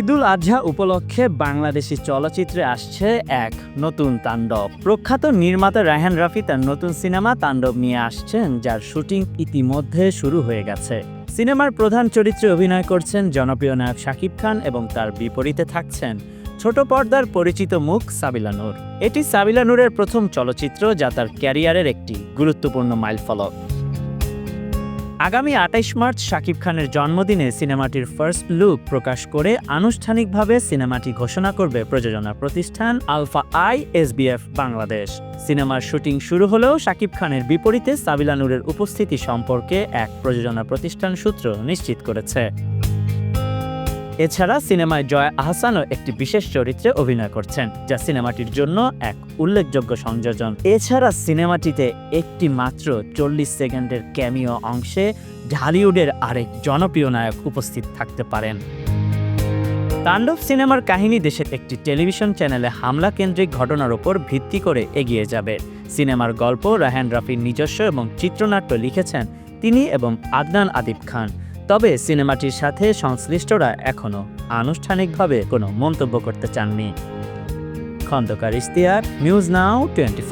ঈদুল আজহা উপলক্ষে বাংলাদেশি চলচ্চিত্রে আসছে এক নতুন তাণ্ডব। প্রখ্যাত নির্মাতা রায়হান রাফি তার নতুন সিনেমা তাণ্ডব নিয়ে আসছেন, যার শুটিং ইতিমধ্যে শুরু হয়ে গেছে। সিনেমার প্রধান চরিত্রে অভিনয় করছেন জনপ্রিয় নায়ক শাকিব খান এবং তার বিপরীতে থাকছেন ছোট পর্দার পরিচিত মুখ সাবিলা নূর। এটি সাবিলা নূরের প্রথম চলচ্চিত্র, যা তার ক্যারিয়ারের একটি গুরুত্বপূর্ণ মাইলফলক। আগামী আটাইশ মার্চ শাকিব খানের জন্মদিনে সিনেমাটির ফার্স্ট লুক প্রকাশ করে আনুষ্ঠানিকভাবে সিনেমাটি ঘোষণা করবে প্রযোজনা প্রতিষ্ঠান আলফা আই এসবিএফ বাংলাদেশ। সিনেমার শুটিং শুরু হলেও শাকিব খানের বিপরীতে সাবিলানুরের উপস্থিতি সম্পর্কে এক প্রযোজনা প্রতিষ্ঠান সূত্র নিশ্চিত করেছে। এছাড়া সিনেমায় জয় আহসানও একটি বিশেষ চরিত্রে অভিনয় করছেন, যা সিনেমাটির জন্য এক উল্লেখযোগ্য সংযোজন। এছাড়া সিনেমাটিতে একটি মাত্র চল্লিশ সেকেন্ডের ক্যামিও অংশে ঢালিউডের আরেক জনপ্রিয় নায়ক উপস্থিত থাকতে পারেন। তাণ্ডব সিনেমার কাহিনী দেশের একটি টেলিভিশন চ্যানেলে হামলা কেন্দ্রিক ঘটনার ওপর ভিত্তি করে এগিয়ে যাবে। সিনেমার গল্প রাহান রাফির নিজস্ব এবং চিত্রনাট্য লিখেছেন তিনি এবং আদনান আদিব খান। তবে সিনেমাটির সাথে সংশ্লিষ্টরা এখনও আনুষ্ঠানিকভাবে কোনো মন্তব্য করতে চাননি। Khandakar Ishtiar news now twenty